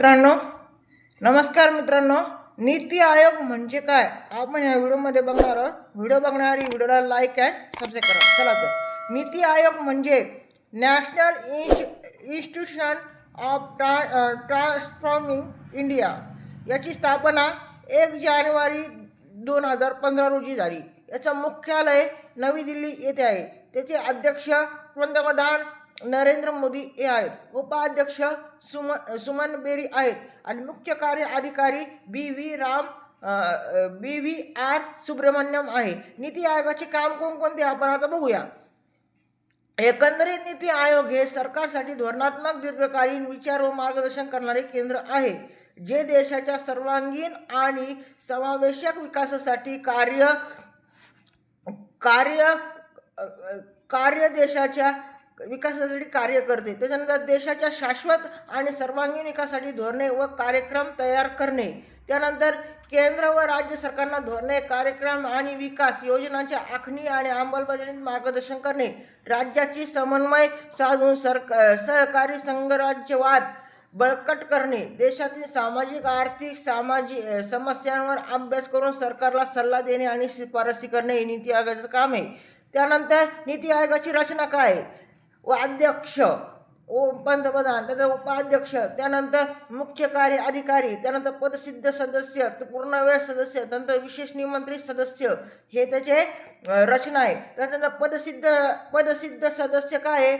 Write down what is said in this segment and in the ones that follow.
मित्रांनो नमस्कार मित्रांनो. नीती आयोग म्हणजे काय? आपण या व्हिडिओमध्ये बघणार आहोत. व्हिडिओ बघणारी व्हिडिओला लाईक अँड सबस्क्राईब करा. चला तर. नीती आयोग म्हणजे नॅशनल इन्श इन्स्टिट्यूशन ऑफ ट्रा ट्रान्सफॉर्मिंग इंडिया याची स्थापना एक जानेवारी दोन हजार पंधरा रोजी झाली. याचं मुख्यालय नवी दिल्ली येथे आहे. त्याचे अध्यक्ष पंतप्रधान नरेंद्र मोदी हे आहेत. उपाध्यक्ष सुम सुमन बेरी आहेत. आणि मुख्य कार्य अधिकारी B V Ram B V R Subrahmanyam आहे. नीती आयोगाचे काम कोणकोणते आपण आता बघूया. एकंदरीत नीती आयोग हे सरकारसाठी धोरणात्मक दीर्घकालीन विचार व मार्गदर्शन करणारे केंद्र आहे. जे देशाच्या सर्वांगीण आणि समावेशक विकासासाठी कार्य कार्य कार्य देशाच्या विकासासाठी कार्य करते. त्याच्यानंतर देशाच्या शाश्वत आणि सर्वांगीण विकासासाठी धोरणे व कार्यक्रम तयार करणे. त्यानंतर केंद्र व राज्य सरकारना धोरणे कार्यक्रम आणि विकास योजनांच्या आखणी आणि अंमलबजावणीत मार्गदर्शन करणे. राज्याची समन्वय साधून सरक सहकारी संघराज्यवाद बळकट करणे. देशातील सामाजिक आर्थिक सामाजिक समस्यांवर अभ्यास करून सरकारला सल्ला देणे आणि शिफारसी करणे हे नीती आयोगाचं काम आहे. त्यानंतर नीती आयोगाची रचना काय आहे? अध्यक्ष व पंतप्रधान त्याचा उपाध्यक्ष त्यानंतर मुख्य कार्य अधिकारी त्यानंतर पदसिद्ध सदस्य पूर्णवेळ सदस्य त्यानंतर विशेष निमंत्रित सदस्य. हे त्याचे रचना आहे. त्यानंतर पदसिद्ध पदसिद्ध सदस्य काय आहे?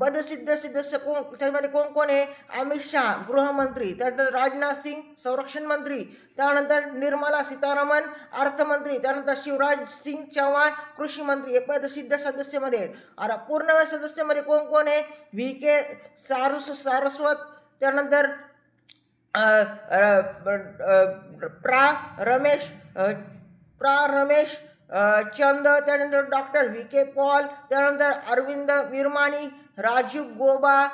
पदसिद्ध सदस्य कोण त्याच्यामध्ये कोण कोण आहे? अमित शहा गृहमंत्री. त्यानंतर राजनाथ सिंग संरक्षण मंत्री. त्यानंतर निर्मला सीतारामन अर्थमंत्री. त्यानंतर शिवराज सिंग चौहान कृषी मंत्री. हे पदसिद्ध सदस्यमध्ये आहेत. आता पूर्णवेळ सदस्यमध्ये कोण कोण आहे? व्ही. के. सारस सारस्वत. त्यानंतर प्रा रमेश प्रा रमेश चंद त्यानंतर डॉक्टर व्ही के पॉल त्यानंतर अरविंद विरमाणी राजीव गोबा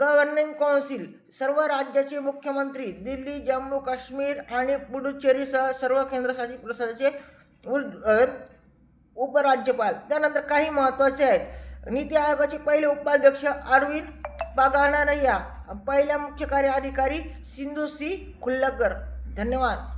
गव्हर्निंग कौन्सिल सर्व राज्याचे मुख्यमंत्री दिल्ली जम्मू काश्मीर आणि पुडुचेरीसह सर्व केंद्रशासित प्रदेशाचे उपराज्यपाल. त्यानंतर काही महत्त्वाचे आहेत. नीती आयोगाचे पहिले उपाध्यक्ष अरविंद बागानारय्या पहिल्या मुख्य कार्य अधिकारी सिंधू सी. खुल्लकर. धन्यवाद.